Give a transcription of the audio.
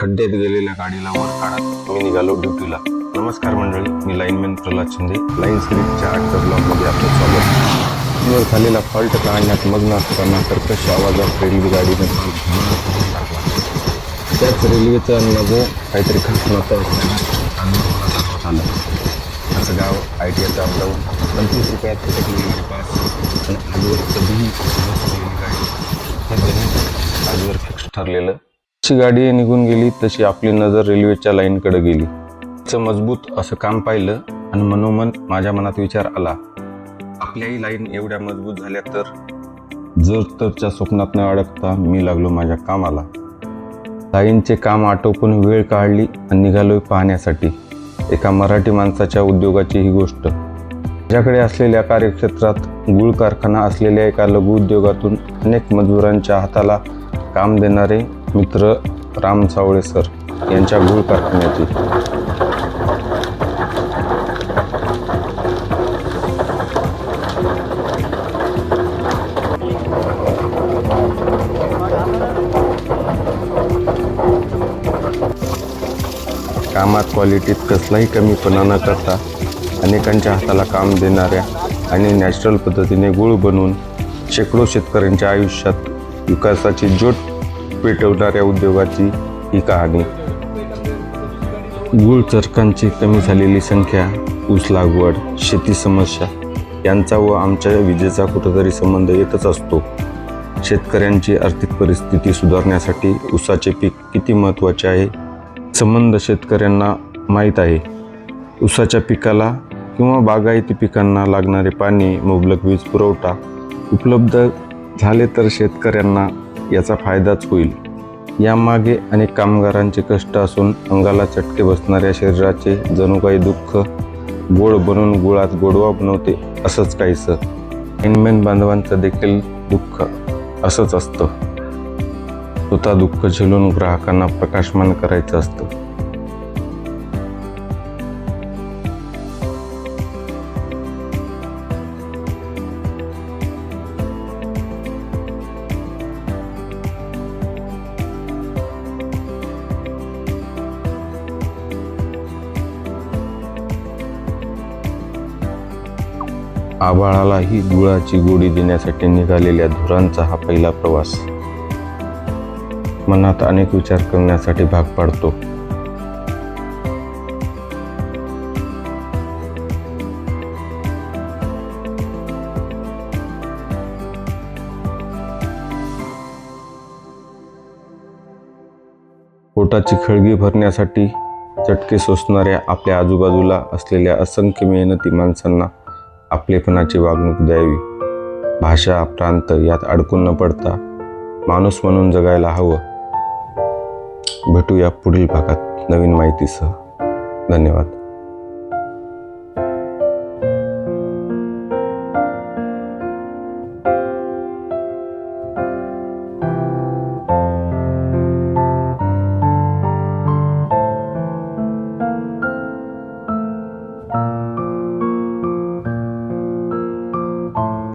खड्ड्यात गेलेल्या गाडीला वर काढत मी निघालो ड्युटीला. नमस्कार मंडळी मी लाईनमॅन प्रल्हाद शिंदे. लाईन स्क्रिप्टच्या आजच्या ब्लॉगमध्ये आपलं स्वागत. वर झालेला फॉल्ट काढण्यात मग्न असताना कर्कश आवाजात रेल्वे गाडीने त्याच रेल्वेचा नको काहीतरी खास नव्हतं असल्यानं आलं. असं गाव आय टी आयचं अपडाऊन. पंचवीस रुपयात फिटकलेली पास आणि आजवर कधीही गाडी. हे आजवर फिक्स ठरलेलं. जशी गाडी निघून गेली तशी आपली नजर रेल्वेच्या लाईनकडे गेली. तिचं मजबूत असं काम पाहिलं आणि मनोमन माझ्या मनात विचार आला आपल्याही लाईन एवढ्या मजबूत झाल्या तर? जर तरच्या स्वप्नात न अडकता मी लागलो माझ्या कामाला. लाईनचे काम आटोपून वेळ काढली आणि निघालोय पाहण्यासाठी. एका मराठी माणसाच्या उद्योगाची ही गोष्ट. माझ्याकडे असलेल्या कार्यक्षेत्रात गुळ कारखाना असलेल्या एका लघु उद्योगातून अनेक मजुरांच्या हाताला काम देणारे मित्र राम सावळे सर यांच्या गुळ कारखान्याची. कामात क्वालिटीत कसलाही कमीपणा न करता अनेकांच्या हाताला काम देणाऱ्या आणि नॅचरल पद्धतीने गुळ बनवून शेकडो शेतकऱ्यांच्या आयुष्यात विकासाची ज्योत पेटवणाऱ्या उद्योगाची ही कहाणी. गुळचरकांची कमी झालेली संख्या ऊस लागवड शेती समस्या यांचा व आमच्या विजेचा कुठेतरी संबंध येतच असतो. शेतकऱ्यांची आर्थिक परिस्थिती सुधारण्यासाठी ऊसाचे पीक किती महत्त्वाचे आहे संबंध शेतकऱ्यांना माहीत आहे. ऊसाच्या पिकाला किंवा बागायती पिकांना लागणारे पाणी मुबलक वीज पुरवठा उपलब्ध झाले तर शेतकऱ्यांना याचा फायदाच होईल. यामागे अनेक कामगारांचे कष्ट असून अंगाला चटके बसणाऱ्या शरीराचे जणू काही दुःख गोड बनवून गुळात गोडवा बनवते असंच काहीसं. इनमेन बांधवांचं देखील दुःख असंच असतं. स्वतः दुःख झेलून ग्राहकांना प्रकाशमान करायचं असतं. आबाळालाही गुळाची गोडी देण्यासाठी निघालेल्या धुरांचा हा पहिला प्रवास. मनात अनेक विचार करण्यासाठी भाग पाडतो. पोटाची खळगी भरण्यासाठी चटके सोसणाऱ्या आपल्या आजूबाजूला असलेल्या असंख्य मेहनती माणसांना आपलेपणाची वागणूक द्यावी? भाषा प्रांत यात अडकून न पडता माणूस म्हणून जगायला हवं. भेटूया पुढील भागात नवीन माहितीसह. धन्यवाद.